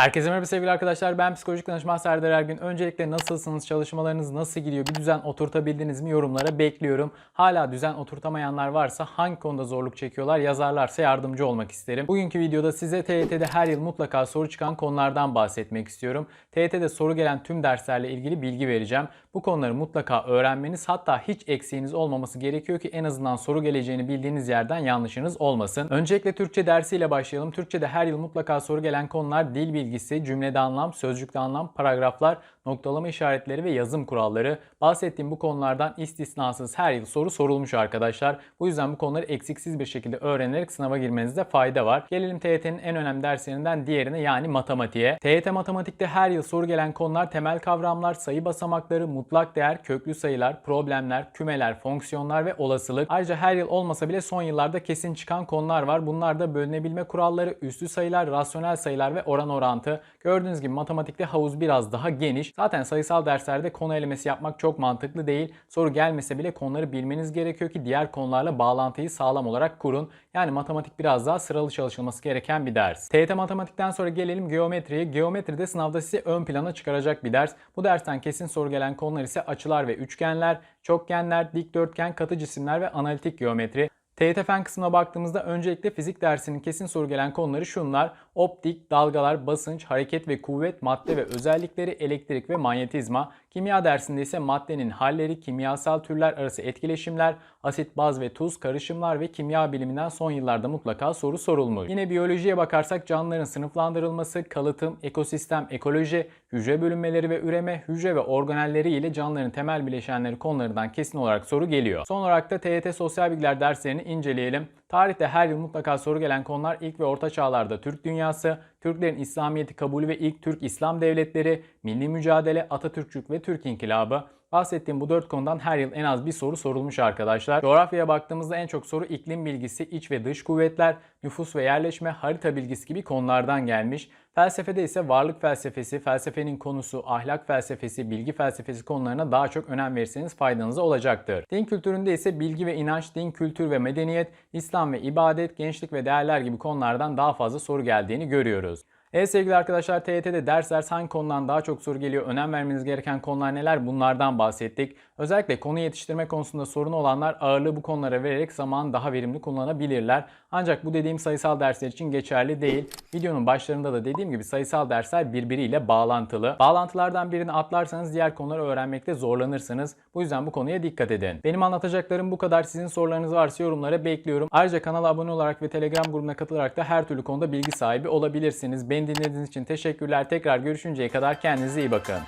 Herkese merhaba sevgili arkadaşlar. Ben psikolojik danışman Serdar Ergün. Öncelikle nasılsınız? Çalışmalarınız nasıl gidiyor? Bir düzen oturtabildiniz mi? Yorumlara bekliyorum. Hala düzen oturtamayanlar varsa hangi konuda zorluk çekiyorlar? Yazarlarsa yardımcı olmak isterim. Bugünkü videoda size TYT'de her yıl mutlaka soru çıkan konulardan bahsetmek istiyorum. TYT'de soru gelen tüm derslerle ilgili bilgi vereceğim. Bu konuları mutlaka öğrenmeniz hatta hiç eksiğiniz olmaması gerekiyor ki en azından soru geleceğini bildiğiniz yerden yanlışınız olmasın. Öncelikle Türkçe dersiyle başlayalım. Türkçe'de her yıl mutlaka soru gelen konular dil bilgisi, cümlede anlam, sözcükte anlam, paragraflar, noktalama işaretleri ve yazım kuralları. Bahsettiğim bu konulardan istisnasız her yıl soru sorulmuş arkadaşlar. Bu yüzden bu konuları eksiksiz bir şekilde öğrenerek sınava girmenizde fayda var. Gelelim TYT'nin en önemli derslerinden diğerine yani matematiğe. TYT matematikte her yıl soru gelen konular temel kavramlar, sayı basamakları, mutlak değer, köklü sayılar, problemler, kümeler, fonksiyonlar ve olasılık. Ayrıca her yıl olmasa bile son yıllarda kesin çıkan konular var. Bunlar da bölünebilme kuralları, üslü sayılar, rasyonel sayılar ve oran orantı. Gördüğünüz gibi matematikte havuz biraz daha geniş. Zaten sayısal derslerde konu elemesi yapmak çok mantıklı değil. Soru gelmese bile konuları bilmeniz gerekiyor ki diğer konularla bağlantıyı sağlam olarak kurun. Yani matematik biraz daha sıralı çalışılması gereken bir ders. TYT matematikten sonra gelelim geometriye. Geometride sınavda sizi ön plana çıkaracak bir ders. Bu dersten kesin soru gelen konular ise açılar ve üçgenler, çokgenler, dikdörtgen, katı cisimler ve analitik geometri. TYT Fen kısmına baktığımızda öncelikle fizik dersinin kesin soru gelen konuları şunlar. Optik, dalgalar, basınç, hareket ve kuvvet, madde ve özellikleri, elektrik ve manyetizma. Kimya dersinde ise maddenin halleri, kimyasal türler arası etkileşimler, asit, baz ve tuz, karışımlar ve kimya biliminden son yıllarda mutlaka soru sorulmuş. Yine biyolojiye bakarsak canlıların sınıflandırılması, kalıtım, ekosistem, ekoloji, hücre bölünmeleri ve üreme, hücre ve organelleri ile canlıların temel bileşenleri konularından kesin olarak soru geliyor. Son olarak da TYT Sosyal Bilgiler derslerini inceleyelim. Tarihte her yıl mutlaka soru gelen konular ilk ve orta çağlarda Türk dünyası, Türklerin İslamiyet'i kabulü ve ilk Türk İslam devletleri, milli mücadele, Atatürkçülük ve Türk İnkılabı. Bahsettiğim bu dört konudan her yıl en az bir soru sorulmuş arkadaşlar. Coğrafyaya baktığımızda en çok soru iklim bilgisi, iç ve dış kuvvetler, nüfus ve yerleşme, harita bilgisi gibi konulardan gelmiş. Felsefede ise varlık felsefesi, felsefenin konusu, ahlak felsefesi, bilgi felsefesi konularına daha çok önem verirseniz faydanıza olacaktır. Din kültüründe ise bilgi ve inanç, din, kültür ve medeniyet, İslam ve ibadet, gençlik ve değerler gibi konulardan daha fazla soru geldiğini görüyoruz. Evet sevgili arkadaşlar TYT'de ders ders hangi konudan daha çok soru geliyor, önem vermeniz gereken konular neler bunlardan bahsettik. Özellikle konu yetiştirme konusunda sorun olanlar ağırlığı bu konulara vererek zaman daha verimli kullanabilirler. Ancak bu dediğim sayısal dersler için geçerli değil. Videonun başlarında da dediğim gibi sayısal dersler birbiriyle bağlantılı. Bağlantılardan birini atlarsanız diğer konuları öğrenmekte zorlanırsınız. Bu yüzden bu konuya dikkat edin. Benim anlatacaklarım bu kadar. Sizin sorularınız varsa yorumlara bekliyorum. Ayrıca kanala abone olarak ve Telegram grubuna katılarak da her türlü konuda bilgi sahibi olabilirsiniz. Beni dinlediğiniz için teşekkürler. Tekrar görüşünceye kadar kendinize iyi bakın.